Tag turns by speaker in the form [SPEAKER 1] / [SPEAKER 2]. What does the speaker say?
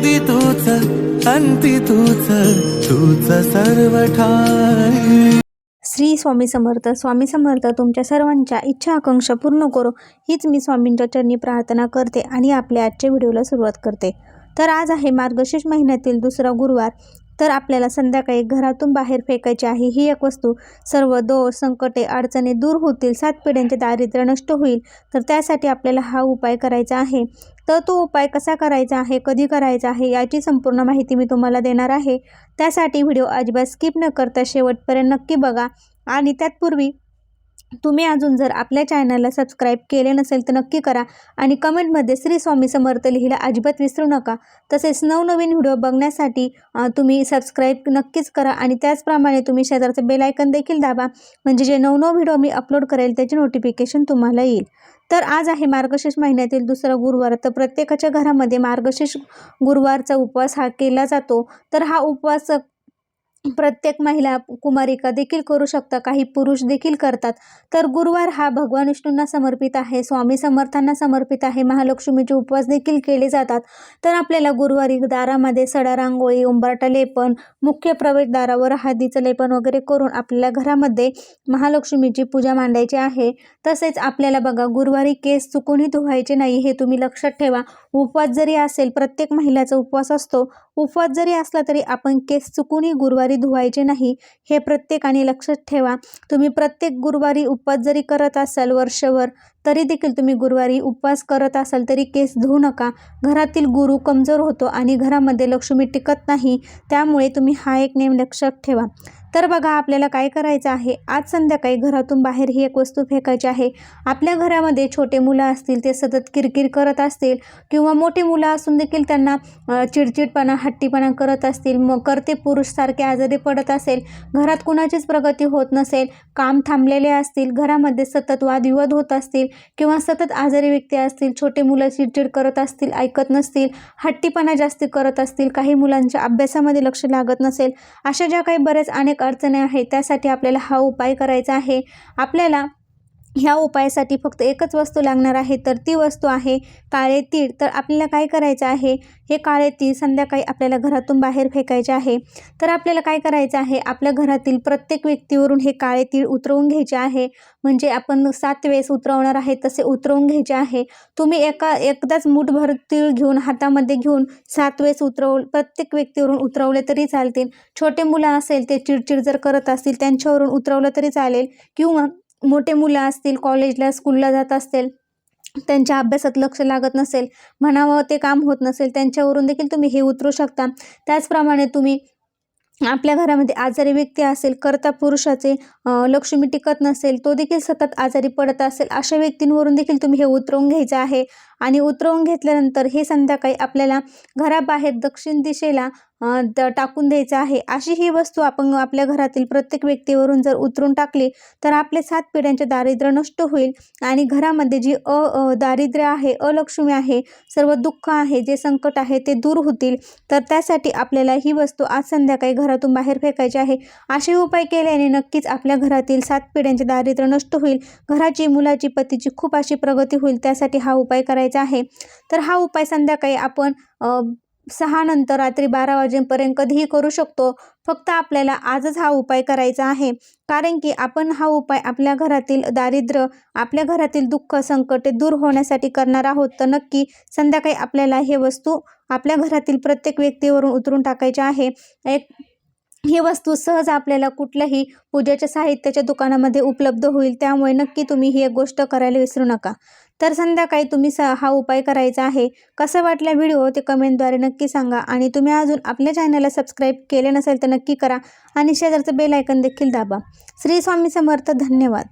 [SPEAKER 1] आधी तूच अंती तूच तूच सर्व ठाई
[SPEAKER 2] श्री स्वामी समर्थ स्वामी समर्थ तुमच्या सर्वांच्या इच्छा आकांक्षा पूर्ण करो. हीच मी स्वामींच्या चरणी प्रार्थना करते आणि आपल्या आजच्या व्हिडिओला सुरुवात करते. तर आज आहे मार्गशीर्ष महिन्यातील दुसरा गुरुवार. तर आपल्याला संध्याकाळी घरातून बाहेर फेकायची आहे. ही एक वस्तू. सर्व दोष संकटे अडचणी दूर होतील. सात पिढ्यांचे दारिद्र्य नष्ट होईल. तर त्यासाठी आपल्याला हा उपाय करायचा आहे. तर तो उपाय कसा करायचा आहे कधी करायचा आहे याची संपूर्ण माहिती मी तुम्हाला देणार आहे. त्यासाठी व्हिडिओ अजिबात स्किप न करता शेवटपर्यंत नक्की बघा. आणि त्यातपूर्वी तुम्ही अजून जर आपल्या चॅनलला सबस्क्राईब केले नसेल तर नक्की करा आणि कमेंटमध्ये श्री स्वामी समर्थ लिहिला अजिबात विसरू नका. तसेच नवनवीन व्हिडिओ बघण्यासाठी तुम्ही सबस्क्राईब नक्कीच करा आणि त्याचप्रमाणे तुम्ही शेजारचं बेल आयकन देखील दाबा. म्हणजे जे नवनव व्हिडिओ मी अपलोड करेल त्याचे नोटिफिकेशन तुम्हाला येईल. तर आज आहे मार्गशीर्ष महिन्यातील दुसरा गुरुवार. तर प्रत्येकाच्या घरामध्ये मार्गशीर्ष गुरुवारचा उपवास हा केला जातो. तर हा उपवास प्रत्येक महिला कुमारिका देखील करू शकता. काही पुरुष देखील करतात. तर गुरुवार हा भगवान विष्णूंना समर्पित आहे स्वामी समर्थांना समर्पित आहे महालक्ष्मीचे उपवास देखील केले जातात. तर आपल्याला गुरुवारी दारामध्ये सडा रांगोळी उंबरटा लेपन मुख्य प्रवेशद्वारावर हळदीचं लेपन वगैरे करून आपल्याला घरामध्ये महालक्ष्मीची पूजा मांडायची आहे. तसेच आपल्याला बघा गुरुवारी केस चुकूनही धुवायचे नाही हे तुम्ही लक्षात ठेवा. उपवास जरी असेल प्रत्येक महिलाचा उपवास असतो. उपवास जरी असला तरी आपण केस चुकूनही गुरुवारी धुवायचे नाही हे प्रत्येकाने लक्षात ठेवा. तुम्ही प्रत्येक गुरुवारी उपवास जरी करत असाल वर्षभर तरी देखील तुम्ही गुरुवारी उपवास करत असाल तरी केस धुवू नका. घरातील गुरु कमजोर होतो आणि घरामध्ये लक्ष्मी टिकत नाही त्यामुळे तुम्ही हा एक नेम लक्षात ठेवा. तर बघा आपल्याला काय करायचं आहे? आज संध्याकाळी घरातून बाहेर ही एक वस्तू फेकायची आहे. आपल्या घरामध्ये छोटे मुलं असतील ते सतत किरकिर करत असतील किंवा मोठी मुलं असून देखील त्यांना चिडचिडपणा हट्टीपणा करत असतील मग करते पुरुषसारखे आजारी पडत असेल घरात कुणाचीच प्रगती होत नसेल काम थांबलेले असतील घरामध्ये सतत वादविवाद होत असतील किंवा सतत आजारी व्यक्ती असतील छोटे मुलं चिडचिड करत असतील ऐकत नसतील हट्टीपणा जास्ती करत असतील काही मुलांच्या अभ्यासामध्ये लक्ष लागत नसेल अशा ज्या काही बऱ्याच अनेक अडचणी आहे त्यासाठी आपल्याला हा उपाय करायचा आहे. आपल्याला ह्या उपायासाठी फक्त एकच वस्तू लागणार आहे तर ती वस्तू आहे काळे तीळ. तर आपल्याला काय करायचं आहे? हे काळे तीळ संध्याकाळी आपल्याला घरातून बाहेर फेकायचे आहे. तर आपल्याला काय करायचं आहे? आपल्या घरातील प्रत्येक व्यक्तीवरून हे काळे तीळ उतरवून घ्यायचे आहे. म्हणजे आपण सात वेळेस उतरवणार आहे तसे उतरवून घ्यायचे आहे. तुम्ही एका एकदाच मूठभर तीळ घेऊन हातामध्ये घेऊन सात वेळेस उतरव प्रत्येक व्यक्तीवरून उतरवले तरी चालतील. छोटे मुलं असेल ते चिडचिड जर करत असतील त्यांच्यावरून उतरवलं तरी चालेल. किंवा मोठे मुलं असतील कॉलेजला स्कूलला जात असतील त्यांच्या अभ्यासात लक्ष लागत नसेल म्हणावं ते काम होत नसेल त्यांच्यावरून देखील तुम्ही हे उतरू शकता. त्याचप्रमाणे तुम्ही आपल्या घरामध्ये आजारी व्यक्ती असेल करता पुरुषाचे लक्ष्मी टिकत नसेल तो देखील सतत आजारी पडत असेल अशा व्यक्तींवरून देखील तुम्ही हे उतरवून घ्यायचं आहे. आणि उतरवून घेतल्यानंतर हे संध्याकाळी आपल्याला घराबाहेर दक्षिण दिशेला द- टाकून द्यायचं आहे. अशी ही वस्तू आपण आपल्या घरातील प्रत्येक व्यक्तीवरून जर उतरून टाकली तर आपले सात पिढ्यांचे दारिद्र्य नष्ट होईल आणि घरामध्ये जी अ दारिद्र्य आहे अलक्ष्मी आहे सर्व दुःख आहे जे संकट आहे ते दूर होतील. तर त्यासाठी आपल्याला ही वस्तू आज संध्याकाळी घरातून बाहेर फेकायची आहे. असे उपाय केल्याने नक्कीच आपल्या घरातील सात पिढ्यांचे दारिद्र्य नष्ट होईल. घराची मुलाची पतीची खूप अशी प्रगती होईल. त्यासाठी हा उपाय करायचा आहे. तर हा उपाय संध्याकाळी आपण सहा नंतर रात्री बारा वाजेपर्यंत कधीही करू शकतो. फक्त आपल्याला आजच हा उपाय करायचा आहे. कारण की आपण हा उपाय आपल्या घरातील दारिद्र्य आपल्या घरातील दुःख संकटे दूर होण्यासाठी करणार आहोत. तर नक्की संध्याकाळी आपल्याला हे वस्तू आपल्या घरातील प्रत्येक व्यक्तीवरून उतरून टाकायचे आहे. एक ही वस्तू सहज आपल्याला कुठल्याही पूजेच्या साहित्याच्या दुकानामध्ये उपलब्ध होईल. त्यामुळे नक्की तुम्ही ही एक गोष्ट करायला विसरू नका. तर संध्याकाळी तुम्ही स हा उपाय करायचा आहे. कसं वाटला व्हिडिओ? ते कमेंटद्वारे नक्की सांगा. आणि तुम्ही अजून आपल्या चॅनलला सबस्क्राईब केले नसेल तर नक्की करा. आणि शेजारचं बेल आयकन देखील दाबा. श्री स्वामी समर्थ धन्यवाद.